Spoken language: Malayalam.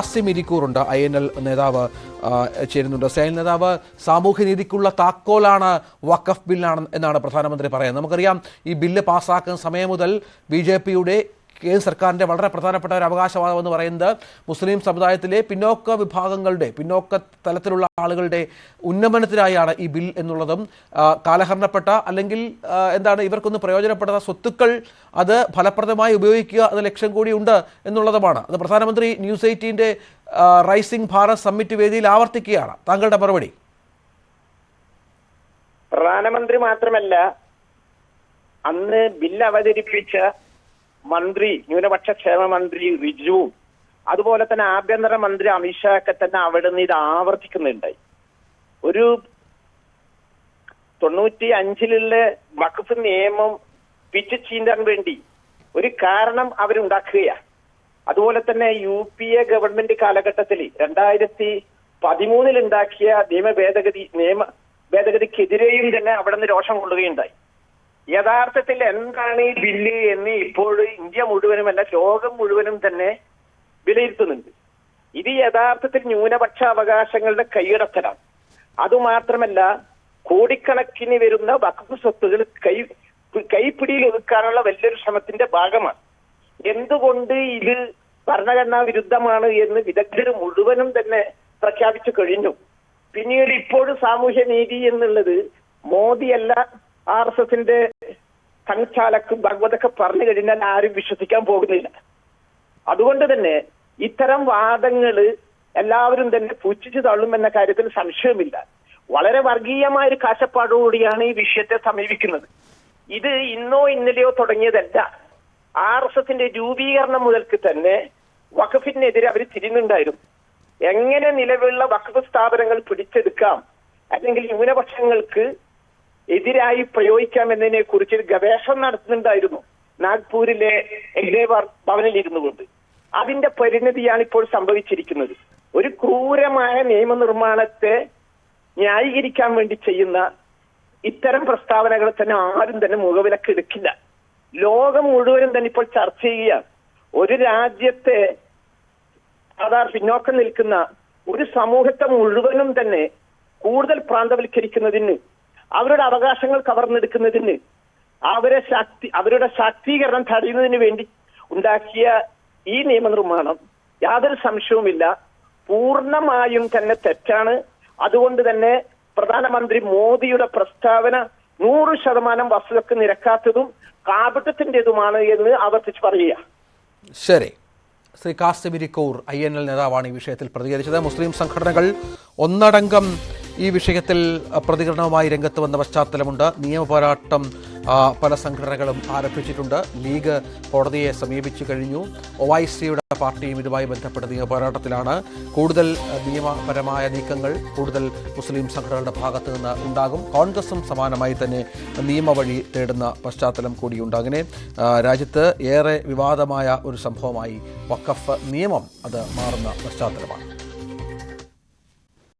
ആസിം ഇരിക്കൂറുണ്ട്. ഐ എൻ എൽ നേതാവ് ചേരുന്നുണ്ട്. സൈൻ നേതാവ് സാമൂഹ്യനീതിക്കുള്ള താക്കോലാണ് വഖഫ് ബില്ലാണ് എന്നാണ് പ്രധാനമന്ത്രി പറയുന്നത്. നമുക്കറിയാം ഈ ബില്ല് പാസ്സാക്കുന്ന സമയം മുതൽ ബി ജെ പിയുടെ കേന്ദ്ര സർക്കാരിന്റെ വളരെ പ്രധാനപ്പെട്ട ഒരു അവകാശവാദം എന്ന് പറയുന്നത് മുസ്ലിം സമുദായത്തിലെ പിന്നോക്ക വിഭാഗങ്ങളുടെ പിന്നോക്ക തലത്തിലുള്ള ആളുകളുടെ ഉന്നമനത്തിനായാണ് ഈ ബിൽ എന്നുള്ളതും കാലഹരണപ്പെട്ട അല്ലെങ്കിൽ എന്താണ് ഇവർക്കൊന്ന് പ്രയോജനപ്പെടുന്ന സ്വത്തുക്കൾ അത് ഫലപ്രദമായി ഉപയോഗിക്കുക എന്ന ലക്ഷ്യം കൂടി ഉണ്ട് എന്നുള്ളതുമാണ്. അത് പ്രധാനമന്ത്രി ന്യൂസ് എയ്റ്റീന്റെ റൈസിംഗ് ഭാരത് സമ്മിറ്റ് വേദിയിൽ ആവർത്തിക്കുകയാണ്. താങ്കളുടെ മറുപടി. പ്രധാനമന്ത്രി മാത്രമല്ല അന്ന് ബില്ല് അവതരിപ്പിച്ച മന്ത്രി ന്യൂനപക്ഷ ക്ഷേമ മന്ത്രി റിജുവും അതുപോലെ തന്നെ ആഭ്യന്തര മന്ത്രി അമിത്ഷാ ഒക്കെ തന്നെ അവിടെ നിന്ന് ഇത് ആവർത്തിക്കുന്നുണ്ടായി ഒരു തൊണ്ണൂറ്റി അഞ്ചിലുള്ള വഖഫ് നിയമം പിച്ച് ചീന്താൻ വേണ്ടി ഒരു കാരണം അവരുണ്ടാക്കുകയാണ് അതുപോലെ തന്നെ യു പി എ ഗവൺമെന്റ് കാലഘട്ടത്തിൽ രണ്ടായിരത്തി പതിമൂന്നിൽ ഉണ്ടാക്കിയ നിയമ ഭേദഗതി നിയമ ഭേദഗതിക്കെതിരെയും തന്നെ അവിടെ നിന്ന് രോഷം കൊള്ളുകയുണ്ടായി. യഥാർത്ഥത്തിൽ എന്താണ് ഈ ബില്ല് എന്ന് ഇപ്പോൾ ഇന്ത്യ മുഴുവനും അല്ല ലോകം മുഴുവനും തന്നെ വിലയിരുത്തുന്നുണ്ട്. ഇത് യഥാർത്ഥത്തിൽ ന്യൂനപക്ഷ അവകാശങ്ങളുടെ കൈയടത്തലാണ്. അതുമാത്രമല്ല കോടിക്കണക്കിന് വരുന്ന വഖഫ് സ്വത്തുകൾ കൈ കൈപ്പിടിയിൽ ഒതുക്കാനുള്ള വലിയൊരു ശ്രമത്തിന്റെ ഭാഗമാണ്. എന്തുകൊണ്ട് ഇത് ഭരണഘടനാ വിരുദ്ധമാണ് എന്ന് വിദഗ്ധർ മുഴുവനും തന്നെ പ്രഖ്യാപിച്ചു കഴിഞ്ഞു. പിന്നീട് ഇപ്പോഴും സാമൂഹ്യ നീതി എന്നുള്ളത് മോദിയല്ല ആർ എസ് എസിന്റെ സംഘാലക്ക് ഭഗവതൊക്കെ പറഞ്ഞു കഴിഞ്ഞാൽ ആരും വിശ്വസിക്കാൻ പോകുന്നില്ല. അതുകൊണ്ട് തന്നെ ഇത്തരം വാദങ്ങൾ എല്ലാവരും തന്നെ പുച്ഛിച്ചു തള്ളുമെന്ന കാര്യത്തിൽ സംശയമില്ല. വളരെ വർഗീയമായ ഒരു കാഴ്ചപ്പാടോടുകൂടിയാണ് ഈ വിഷയത്തെ സമീപിക്കുന്നത്. ഇത് ഇന്നോ ഇന്നലെയോ തുടങ്ങിയതല്ല. ആർ എസ് എസിന്റെ രൂപീകരണം മുതൽക്ക് തന്നെ വഖഫിനെതിരെ അവർ തിരിഞ്ഞുണ്ടായിരുന്നു. എങ്ങനെ നിലവിലുള്ള വഖഫ് സ്ഥാപനങ്ങൾ പിടിച്ചെടുക്കാം? അല്ലെങ്കിൽ ന്യൂനപക്ഷങ്ങൾക്ക് എതിരായി പ്രയോഗിക്കാം എന്നതിനെ കുറിച്ച് ഗവേഷണം നടത്തുന്നുണ്ടായിരുന്നു. നാഗ്പൂരിലെ എഗ്ദേവർ ഭവനിൽ ഇരുന്നു കൊണ്ട്. അതിന്റെ പരിണതിയാണ് ഇപ്പോൾ സംഭവിച്ചിരിക്കുന്നത്. ഒരു ക്രൂരമായ നിയമനിർമ്മാണത്തെ ന്യായീകരിക്കാൻ വേണ്ടി ചെയ്യുന്ന ഇത്തരം പ്രസ്താവനകൾ തന്നെ ആരും തന്നെ മുഖവിലക്ക് എടുക്കില്ല. ലോകം മുഴുവനും തന്നെ ഇപ്പോൾ ചർച്ച ചെയ്യുകയാണ്. ഒരു രാജ്യത്തെ സാധാരണ പിന്നോക്കം നിൽക്കുന്ന ഒരു സമൂഹത്തെ മുഴുവനും തന്നെ കൂടുതൽ പ്രാന്തവൽക്കരിക്കുന്നതിന് അവരുടെ അവകാശങ്ങൾ കവർന്നെടുക്കുന്നതിന് അവരെ ശാക്തി അവരുടെ ശാക്തീകരണം തടയുന്നതിന് വേണ്ടി ഉണ്ടാക്കിയ ഈ നിയമനിർമ്മാണം യാതൊരു സംശയവുമില്ല. പൂർണമായും തന്നെ തെറ്റാണ്. അതുകൊണ്ട് തന്നെ പ്രധാനമന്ത്രി മോദിയുടെ പ്രസ്താവന നൂറ് ശതമാനം വസ്തുതക്ക് നിരക്കാത്തതും കാപട്യത്തിന്റെതുമാണ് എന്ന് ആവർത്തിച്ച് പറയുക ശരി. Sri Kashmiri I N L നേതാവാണ് ഈ വിഷയത്തിൽ പ്രതികരിച്ചത്. മുസ്ലിം സംഘടനകൾ ഒന്നടങ്കം ഈ വിഷയത്തിൽ പ്രതികരണവുമായി രംഗത്ത് വന്ന പശ്ചാത്തലമുണ്ട്. നിയമപോരാട്ടം പല സംഘടനകളും ആരംഭിച്ചിട്ടുണ്ട്. ലീഗ് കോടതിയെ സമീപിച്ചു കഴിഞ്ഞു. ഒ ഐ സിയുടെ പാർട്ടിയും ഇതുമായി ബന്ധപ്പെട്ട നിയമപോരാട്ടത്തിലാണ് കൂടുതൽ നിയമപരമായ നീക്കങ്ങൾ കൂടുതൽ മുസ്ലിം സംഘടനകളുടെ ഭാഗത്തു നിന്ന് ഉണ്ടാകും. കോൺഗ്രസും സമാനമായി തന്നെ നിയമവഴി തേടുന്ന പശ്ചാത്തലം കൂടിയുണ്ട്. അങ്ങനെ രാജ്യത്ത് ഏറെ വിവാദമായ ഒരു സംഭവമായി വഖഫ് നിയമം അത് മാറുന്ന പശ്ചാത്തലമാണ്.